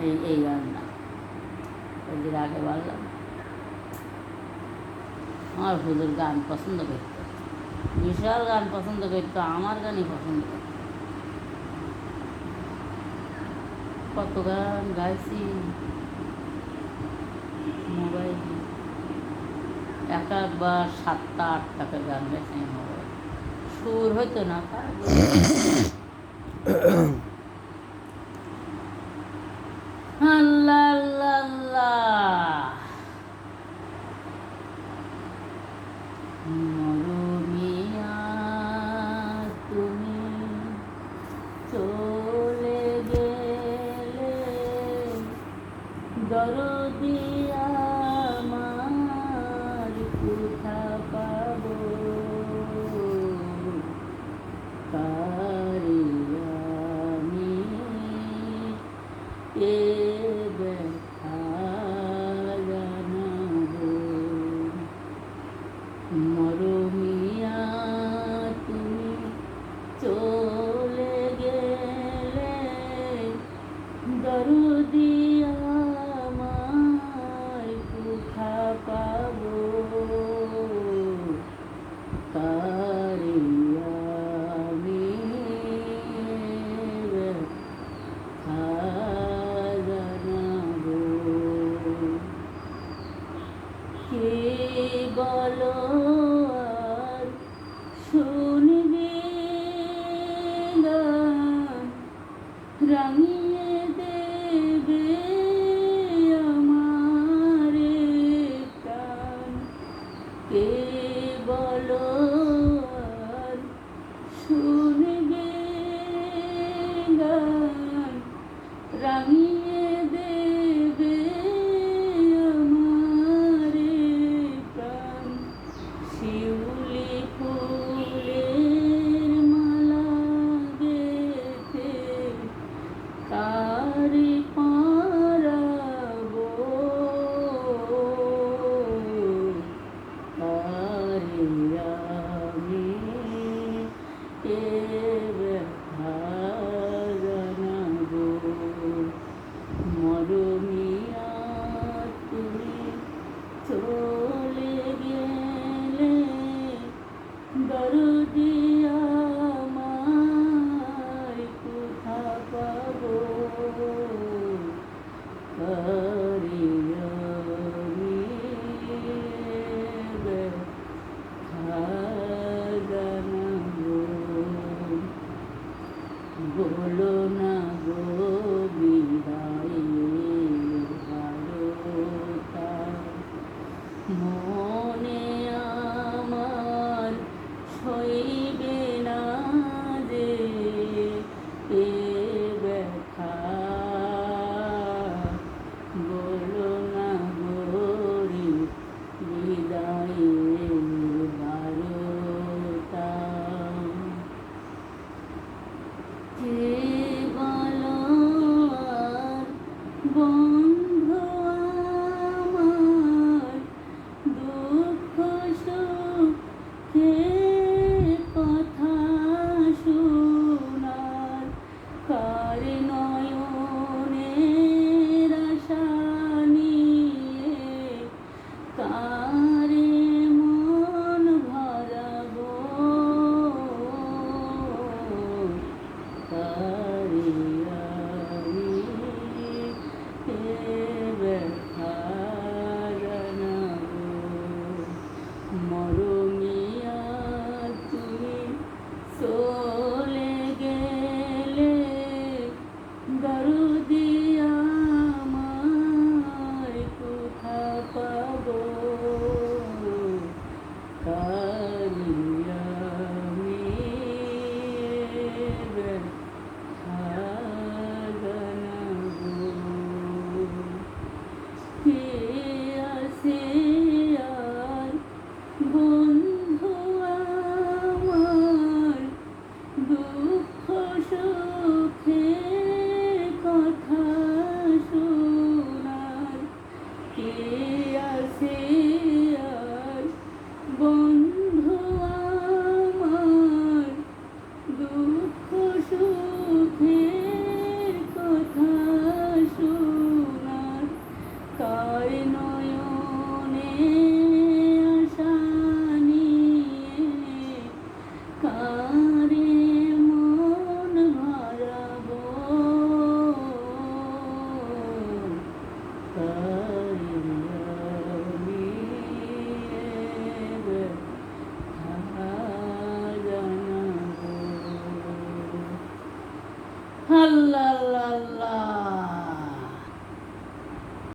এই এই রান্না ওই দিন আগে বললাম আমার হুজুর গান পছন্দ করত বিশাল গান পছন্দ করত আমার গানই পছন্দ করত কত গান গাইছি মোবাইল এক একবার সাতটা আটটা করে গান গাইছি মোবাইল সুর হইতো না তা এ ব্যথা মিলন রাঙিয়ে দেবে আমার প্রাণ। কে বলো সুর 走路。হে বলার বন go. 啦啦啦。